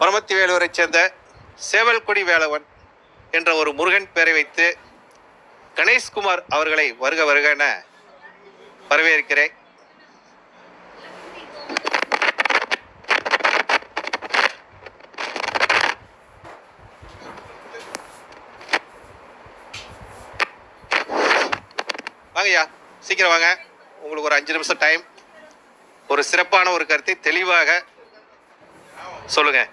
பரமத்தி வேலூரைச் சேர்ந்த சேவல்கொடி வேலவன் என்ற ஒரு முருகன் பெயரை வைத்து கணேஷ்குமார் அவர்களை வருக வருக என வரவேற்கிறேன். வாங்கய்யா சீக்கிரம் வாங்க. உங்களுக்கு ஒரு அஞ்சு நிமிஷம் டைம் ஒரு சிறப்பான ஒரு கருத்தை தெளிவாக சொல்லுங்கள்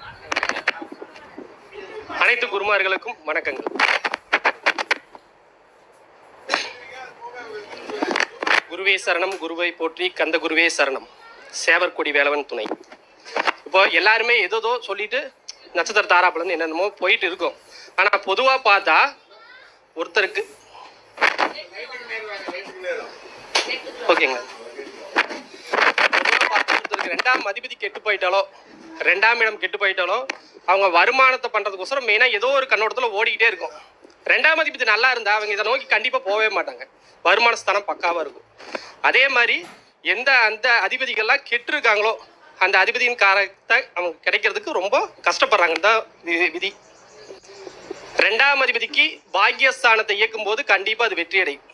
அனைத்து குருமார்களுக்கும் வணக்கங்கள். குருவே சரணம் குருவை போற்றி கந்த குருவே சரணம். சேவர்கொடி வேலவன் துணை. இப்போ எல்லாருமே ஏதோதோ சொல்லிட்டு நட்சத்திர தாராப்புலன்னு என்னென்னமோ போயிட்டு இருக்கோம். ஆனால் பொதுவாக பார்த்தா ஒருத்தருக்கு. ஓகேங்க அவங்களுக்கு ரெண்டாம் அதிபதி கெட்டு போயிட்டாலோ ரெண்டாம் இடம் கெட்டு போயிட்டாலோ அவங்க வருமானத்தை பண்ணுறதுக்கோசரம் மெயினாக ஏதோ ஒரு கண்ணோட்டத்தில் ஓடிக்கிட்டே இருக்கும். ரெண்டாம் அதிபதி நல்லா இருந்தால் அவங்க இதை நோக்கி கண்டிப்பாக போகவே மாட்டாங்க. வருமான ஸ்தானம் பக்காவாக இருக்கும். அதே மாதிரி எந்த அந்த அதிபதிகள்லாம் கெட்டிருக்காங்களோ அந்த அதிபதியின் காரத்தை அவங்க கிடைக்கிறதுக்கு ரொம்ப கஷ்டப்படுறாங்கன்னு தான் வி- விதி. ரெண்டாம் அதிபதிக்கு பாக்கியஸ்தானத்தை இயக்கும் போது கண்டிப்பாக அது வெற்றி அடையும்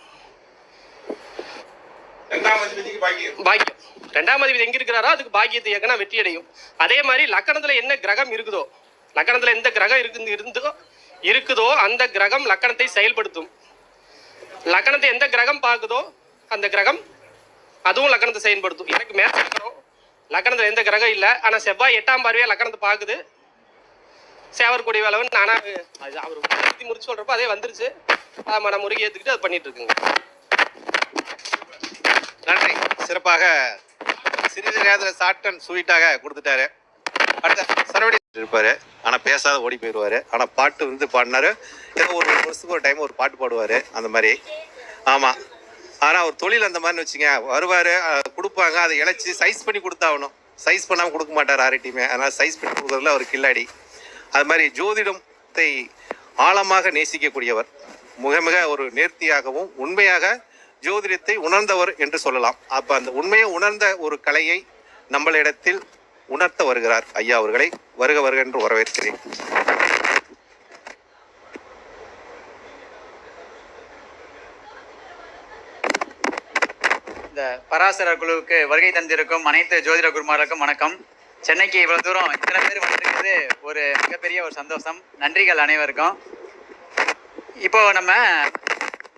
பாக்கியம். ரெண்டாம் அதிபதி எங்க இருக்கிறாரோ அதுக்கு பாக்கியத்தை இயக்கினா வெற்றி அடையும் அதே மாதிரி லக்கணத்துல என்ன கிரகம் இருக்குதோ லக்கணத்துல எந்த கிரகம் இருக்கு இருந்தோ இருக்குதோ அந்த கிரகம் லக்கணத்தை செயல்படுத்தும். லக்கணத்தை எந்த கிரகம் பார்க்குதோ அந்த கிரகம் அதுவும் லக்கணத்தை செயல்படுத்தும். எனக்கு மேட்ச் லக்கணத்தில் லக்கணத்துல எந்த கிரகம் இல்லை. ஆனா செவ்வாய் எட்டாம் பார்வையா லக்கணத்தை பார்க்குது. சேவர்கொடி வேலவன் நானா அது அவர் முடிச்சு சொல்றப்ப அதே வந்துருச்சு. அதை மன முருகி ஏத்துக்கிட்டு அது பண்ணிட்டு இருக்குங்க. சிறப்பாக சிறிது நேரத்தில் ஷார்ட் அண்ட் ஸ்வீட்டாக கொடுத்துட்டாரு. அடுத்த சரவடி இருப்பார். ஆனால் பேசாத ஓடி போயிடுவாரு. ஆனால் பாட்டு வந்து பாடினாரு. ஏதோ ஒரு ஒரு வருஷத்துக்கு ஒரு டைம் ஒரு பாட்டு பாடுவார். அந்த மாதிரி. ஆமாம் ஆனால் ஒரு தொழில் அந்த மாதிரி வச்சுங்க வருவார் கொடுப்பாங்க. அதை இழைச்சி சைஸ் பண்ணி கொடுத்தாகணும். சைஸ் பண்ணாமல் கொடுக்க மாட்டார் யார்கிட்டயுமே அதனால் சைஸ் பண்ணி கொடுக்குறதுல ஒரு கில்லாடி. அது மாதிரி ஜோதிடத்தை ஆழமாக நேசிக்கக்கூடியவர். மிக மிக ஒரு நேர்த்தியாகவும் உண்மையாக ஜோதிடத்தை உணர்ந்தவர் என்று சொல்லலாம். அப்ப அந்த உண்மையை உணர்ந்த ஒரு கலையை நம்மளிடத்தில் உணர்த்த வருகிறார் ஐயா அவர்களை. வருக வருக என்று வரவேற்கிறேன். இந்த பராசரர் குழுவுக்கு வருகை தந்திருக்கும் அனைத்து ஜோதிட குருமாருக்கும் வணக்கம். சென்னைக்கு இவ்வளவு தூரம் இத்தனை பேர் வந்திருக்கிறது ஒரு மிகப்பெரிய ஒரு சந்தோஷம். நன்றிகள் அனைவருக்கும். இப்போ நம்ம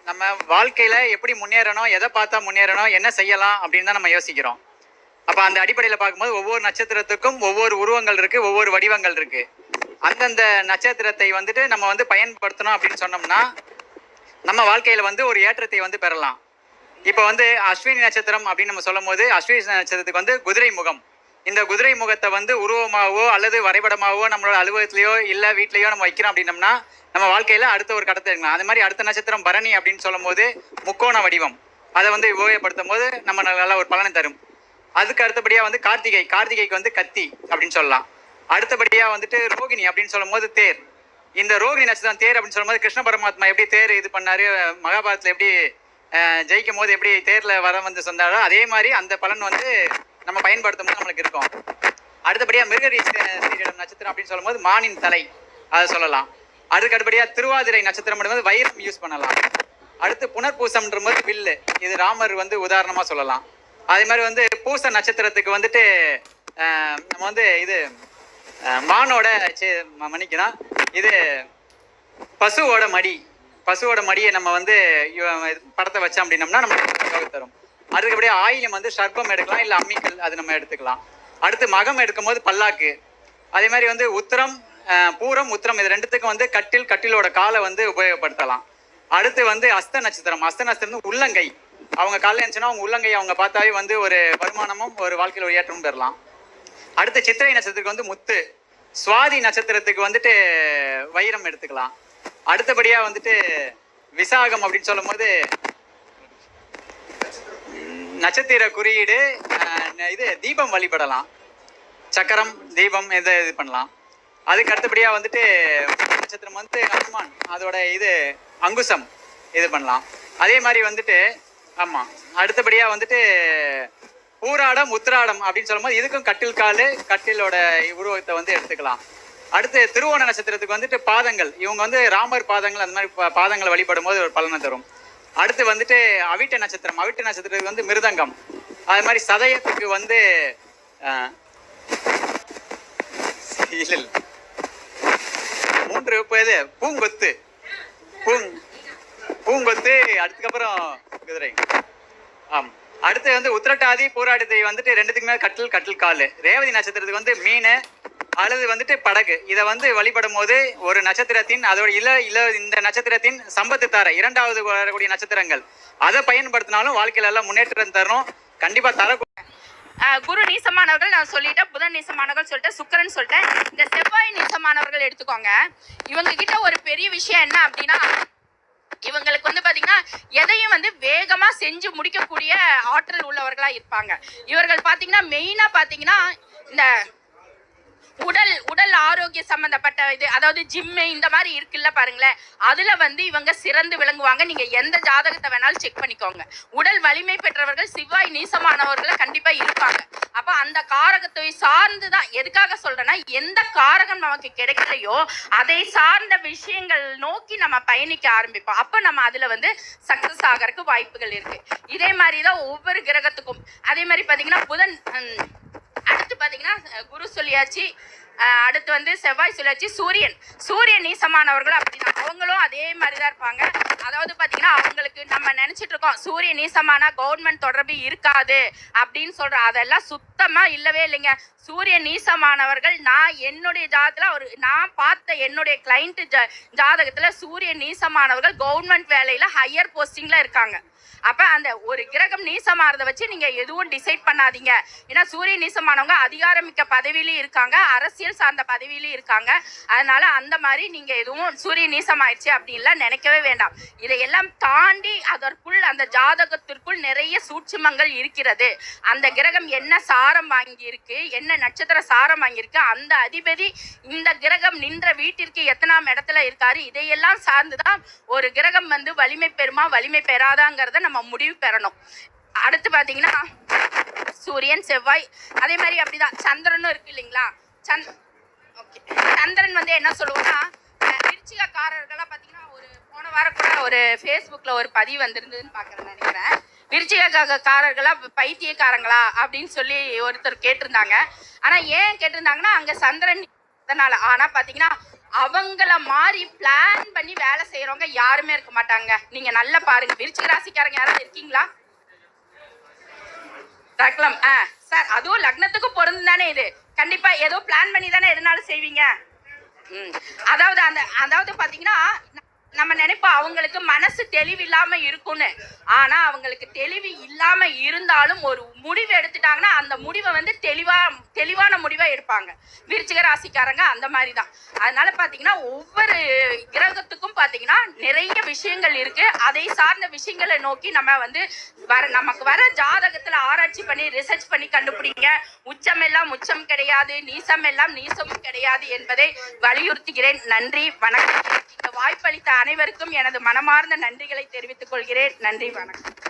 நம்ம வாழ்க்கையில எப்படி முன்னேறணும் எதை பார்த்தா முன்னேறணும் என்ன செய்யலாம் அப்படின்னு தான் நம்ம யோசிக்கிறோம். அப்ப அந்த அடிப்படையில பார்க்கும்போது ஒவ்வொரு நட்சத்திரத்துக்கும் ஒவ்வொரு உருவங்கள் இருக்கு ஒவ்வொரு வடிவங்கள் இருக்கு. அந்தந்த நட்சத்திரத்தை வந்துட்டு நம்ம வந்து பயன்படுத்தணும் அப்படின்னு சொன்னோம்னா நம்ம வாழ்க்கையில வந்து ஒரு ஏற்றத்தை வந்து பெறலாம். இப்போ வந்து அஸ்வினி நட்சத்திரம் அப்படின்னு நம்ம சொல்லும் போது அஸ்வினி நட்சத்திரத்துக்கு வந்து குதிரை முகம். இந்த குதிரை முகத்தை வந்து உருவமாகவோ அல்லது வரைபடமாகவோ நம்மளோட அலுவலகத்திலேயோ இல்லை வீட்லேயோ நம்ம வைக்கிறோம் அப்படின்னம்னா நம்ம வாழ்க்கையில அடுத்த ஒரு கடத்தை எடுக்கலாம் அது மாதிரி அடுத்த நட்சத்திரம் பரணி அப்படின்னு சொல்லும் போது முக்கோண வடிவம். அதை வந்து உபயோகப்படுத்தும் போது நம்ம நல்ல ஒரு பலனை தரும். அதுக்கு அடுத்தபடியா வந்து கார்த்திகை. கார்த்திகைக்கு வந்து கத்தி அப்படின்னு சொல்லலாம். அடுத்தபடியா வந்துட்டு ரோகிணி அப்படின்னு சொல்லும் போது தேர். இந்த ரோகிணி நட்சத்திரம் தேர் அப்படின்னு சொல்லும்போது கிருஷ்ண பரமாத்மா எப்படி தேர் இது பண்ணாரு மகாபாரத்தில் எப்படி ஜெயிக்கும் போது எப்படி தேர்ல வர வந்து சொன்னாரோ அதே மாதிரி அந்த பலன் வந்து நம்ம பயன்படுத்தும் போது நம்மளுக்கு இருக்கும். அடுத்தபடியா மிருகரீடம் நட்சத்திரம் அப்படின்னு சொல்லும்போது மானின் தலை அதை சொல்லலாம். அதுக்கு அடுத்தபடியாக திருவாதிரை நட்சத்திரம் பண்ணும்போது வைரம் யூஸ் பண்ணலாம். அடுத்து புனர்பூசம்ன்ற போது வில்லு இது ராமர் வந்து உதாரணமாக சொல்லலாம். அதே மாதிரி வந்து பூச நட்சத்திரத்துக்கு வந்துட்டு நம்ம வந்து இது மானோட சே- ம- மன்னிக்கலாம் இது பசுவோட மடி பசுவோட மடியை நம்ம வந்து படத்தை வச்சோம் அப்படின்னம்னா நமக்கு தரும். அதுக்கப்புறம் ஆயிலம் வந்து சர்ப்பம் எடுக்கலாம் இல்லை அம்மிக்கல் அது நம்ம எடுத்துக்கலாம். அடுத்து மகம் எடுக்கும் போது பல்லாக்கு. அதே மாதிரி வந்து உத்தரம் பூரம் உத்திரம் இது ரெண்டுத்துக்கும் வந்து கட்டில் கட்டிலோட காலை வந்து உபயோகப்படுத்தலாம். அடுத்து வந்து அஸ்த நட்சத்திரம். அஸ்த நட்சத்திரம் வந்து உள்ளங்கை. அவங்க காலையில் இருந்துச்சுன்னா அவங்க உள்ளங்கை அவங்க பார்த்தாவே வந்து ஒரு வருமானமும் ஒரு வாழ்க்கையில் ஒரு ஏற்றமும் பெறலாம். அடுத்து சித்திரை நட்சத்திரத்துக்கு வந்து முத்து. சுவாதி நட்சத்திரத்துக்கு வந்துட்டு வைரம் எடுத்துக்கலாம். அடுத்தபடியாக வந்துட்டு விசாகம் அப்படின்னு சொல்லும்போது நட்சத்திர குறியீடு இது தீபம் வழிபடலாம். சக்கரம் தீபம் இதை இது பண்ணலாம். அதுக்கு அடுத்தபடியாக வந்துட்டு நட்சத்திரம் வந்து ஹனுமான் அதோட இது அங்குசம் இது பண்ணலாம். அதே மாதிரி வந்துட்டு ஆமாம் அடுத்தபடியாக வந்துட்டு ஊராடம் உத்திராடம் அப்படின்னு சொல்லும்போது இதுக்கும் கட்டில் காலு கட்டிலோட உருவத்தை வந்து எடுத்துக்கலாம். அடுத்து திருவோண நட்சத்திரத்துக்கு வந்துட்டு பாதங்கள். இவங்க வந்து ராமர் பாதங்கள் அந்த மாதிரி பா- பாதங்களை வழிபடும் போது ஒரு பலனை தரும். அடுத்து வந்துட்டு அவிட்ட நட்சத்திரம். அவிட்ட நட்சத்திரத்துக்கு வந்து மிருதங்கம். அது மாதிரி சதயத்துக்கு வந்து இல்ல மூன்று இப்போ இது பூங்கொத்து. பூங் பூங்கொத்து அதுக்கப்புறம் குதிரை. ஆம். அடுத்து வந்து உத்திரட்டாதி போராட்டத்தை வந்துட்டு ரெண்டுத்துக்குமே கட்டில் கட்டில் கால். ரேவதி நட்சத்திரத்துக்கு வந்து மீன் அல்லது வந்துட்டு படகு. இதை வந்து வழிபடும் போது ஒரு நட்சத்திரத்தின் அதோட இல இல இந்த நட்சத்திரத்தின் சம்பத்து தார இரண்டாவது வரக்கூடிய நட்சத்திரங்கள். அதை பயன்படுத்தினாலும் வாழ்க்கையில எல்லாம் முன்னேற்றம் தரணும். கண்டிப்பா தர குரு நீசமானவர்கள் நான் சொல்லிட்டேன் புதன் நீசமானவர்கள் சொல்லிட்டேன் சுக்கரன் சொல்லிட்டேன். இந்த செவ்வாய் நீசமானவர்கள் எடுத்துக்கோங்க. இவங்க கிட்ட ஒரு பெரிய விஷயம் என்ன அப்படின்னா இவங்களுக்கு வந்து பாத்தீங்கன்னா எதையும் வந்து வேகமா செஞ்சு முடிக்கக்கூடிய ஆற்றல் உள்ளவர்களா இருப்பாங்க. இவர்கள் பாத்தீங்கன்னா மெயினா பாத்தீங்கன்னா இந்த உடல் உடல் ஆரோக்கிய சம்பந்தப்பட்ட இது அதாவது ஜிம்மு இந்த மாதிரி இருக்குல்ல பாருங்களேன். அதுல வந்து இவங்க சிறந்து விளங்குவாங்க. நீங்க எந்த ஜாதகத்தை வேணாலும் செக் பண்ணிக்கோங்க. உடல் வலிமை பெற்றவர்கள் செவ்வாய் நீசமானவர்களை கண்டிப்பா இருப்பாங்க. அப்ப அந்த காரகத்தை சார்ந்து தான் எதுக்காக சொல்றேன்னா எந்த காரகம் நமக்கு கிடைக்கலையோ அதை சார்ந்த விஷயங்கள் நோக்கி நம்ம பயணிக்க ஆரம்பிப்போம். அப்ப நம்ம அதுல வந்து சக்சஸ் ஆகிறதுக்கு வாய்ப்புகள் இருக்கு. இதே மாதிரி தான் ஒவ்வொரு கிரகத்துக்கும். அதே மாதிரி பாத்தீங்கன்னா புதன் பாத்தீங்கன்னா குரு சொல்லியாச்சு அடுத்து வந்து செவ்வாய் சுழற்சி சூரியன். சூரியன் நீசமானவர்கள் அப்படின்னா அவங்களும் அதே மாதிரி தான் இருப்பாங்க. அதாவது பார்த்தீங்கன்னா அவங்களுக்கு நம்ம நினச்சிட்டு இருக்கோம் சூரிய நீசமானா கவர்மெண்ட் தொடர்பு இருக்காது அப்படின்னு சொல்கிற அதெல்லாம் சுத்தமாக இல்லவே இல்லைங்க. சூரிய நீசமானவர்கள் நான் என்னுடைய ஜாதத்தில் ஒரு நான் பார்த்த என்னுடைய கிளைண்ட்டு ஜ ஜாதகத்தில் சூரிய நீசமானவர்கள் கவர்மெண்ட் வேலையில் ஹையர் போஸ்டிங்கில் இருக்காங்க. அப்போ அந்த ஒரு கிரகம் நீசமானதை வச்சு நீங்கள் எதுவும் டிசைட் பண்ணாதீங்க. ஏன்னா சூரிய நீசமானவங்க அதிகாரமிக்க பதவியிலையும் இருக்காங்க அரசு அரசியல் சார்ந்த பதவியிலும் இருக்காங்க. அதனால அந்த மாதிரி நீங்க எதுவும் சூரிய நீசமாயிடுச்சு அப்படின்லாம் நினைக்கவே வேண்டாம். இதையெல்லாம் தாண்டி அதற்குள் அந்த ஜாதகத்திற்குள் நிறைய சூட்சுமங்கள் இருக்கிறது. அந்த கிரகம் என்ன சாரம் வாங்கியிருக்கு என்ன நட்சத்திர சாரம் வாங்கியிருக்கு அந்த அதிபதி இந்த கிரகம் நின்ற வீட்டிற்கு எத்தனாம் இடத்துல இருக்காரு இதையெல்லாம் சார்ந்துதான் ஒரு கிரகம் வந்து வலிமை பெறுமா வலிமை பெறாதாங்கிறத நம்ம முடிவு பெறணும். அடுத்து பாத்தீங்கன்னா சூரியன் செவ்வாய் அதே மாதிரி அப்படிதான். சந்திரனும் இருக்கு இல்லைங்களா? சந்த் ஓகே சந்திரன் வந்து என்ன சொல்லுவோம்னா விருச்சிகக்காரர்களாக பார்த்தீங்கன்னா ஒரு போன வாரம் கூட ஒரு ஃபேஸ்புக்கில் ஒரு பதிவு வந்திருந்ததுன்னு பார்க்குறேன் நினைக்கிறேன். விருச்சிகக்காரர்களா பைத்தியக்காரங்களா அப்படின்னு சொல்லி ஒருத்தர் கேட்டிருந்தாங்க. ஆனால் ஏன் கேட்டிருந்தாங்கன்னா அங்கே சந்திரன் அதனால ஆனால் பார்த்தீங்கன்னா அவங்கள மாதிரி பிளான் பண்ணி வேலை செய்கிறவங்க யாருமே இருக்க மாட்டாங்க. நீங்கள் நல்லா பாருங்க. விருச்சிக ராசிக்காரங்க யாராவது இருக்கீங்களா? ரக்லம். ஆ சார் அதுவும் லக்னத்துக்கும் பொருந்து தானே இது. கண்டிப்பா ஏதோ பிளான் பண்ணி தானே எதுனாலும் செய்வீங்க. ம். அதாவது அந்த அதாவது பாத்தீங்கன்னா நம்ம நினைப்போம் அவங்களுக்கு மனசு தெளிவில்லாம இருக்கும்னு. ஆனா அவங்களுக்கு தெளிவு இல்லாம இருந்தாலும் ஒரு முடிவு எடுத்துட்டாங்கன்னா அந்த முடிவை வந்து தெளிவா தெளிவான முடிவா எடுப்பாங்க. விருச்சிக ராசிக்காரங்க அந்த மாதிரி தான் அதனால பாத்தீங்கன்னா ஒவ்வொரு கிரகத்துக்கும் பாத்தீங்கன்னா நிறைய விஷயங்கள் இருக்கு. அதை சார்ந்த விஷயங்களை நோக்கி நம்ம வந்து வர நமக்கு வர ஜாதகத்துல ஆராய்ச்சி பண்ணி ரிசர்ச் பண்ணி கண்டுபிடிங்க. உச்சம் எல்லாம் உச்சம் கிடையாது நீசம் எல்லாம் நீசமும் கிடையாது என்பதை வலியுறுத்துகிறேன். நன்றி வணக்கம். வாய்ப்பளித்த அனைவருக்கும் எனது மனமார்ந்த நன்றிகளை தெரிவித்துக் கொள்கிறேன். நன்றி வணக்கம்.